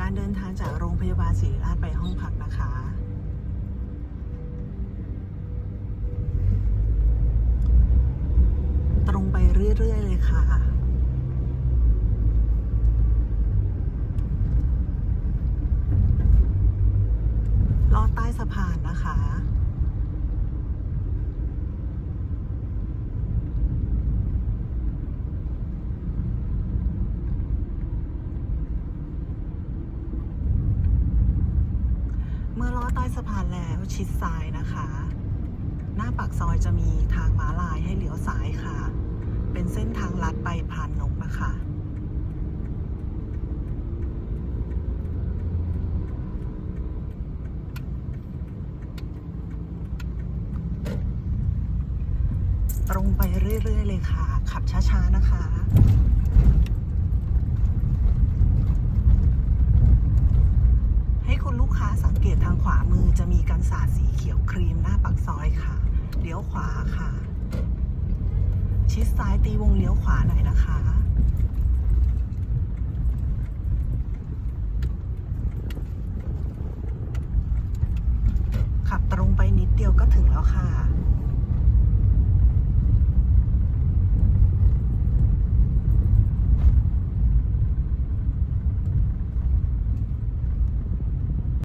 การเดินทางจากโรงพยาบาลศิริราชไปห้องพักนะคะตรงไปเรื่อย ๆ เลยค่ะ ลอดใต้สะพานนะคะ เมื่อลอด ใต้สะพานแล้วชิดซ้ายนะคะ หน้าปากซอยจะมีทางม้าลายให้เลี้ยวซ้ายค่ะ เป็นเส้นทางลัดไปพานนกนะคะตรงไปเรื่อย ๆ เลยค่ะ ขับช้า ๆ นะคะ ให้คุณลูกค้าสังเกตทางขวามือจะมีกันสาดสีเขียวครีมหน้าปากซอยค่ะ เลี้ยวขวาค่ะ ชิดซ้ายตีวงเลี้ยวขวาหน่อยนะคะ ขับตรงไปนิดเดียวก็ถึงแล้วค่ะ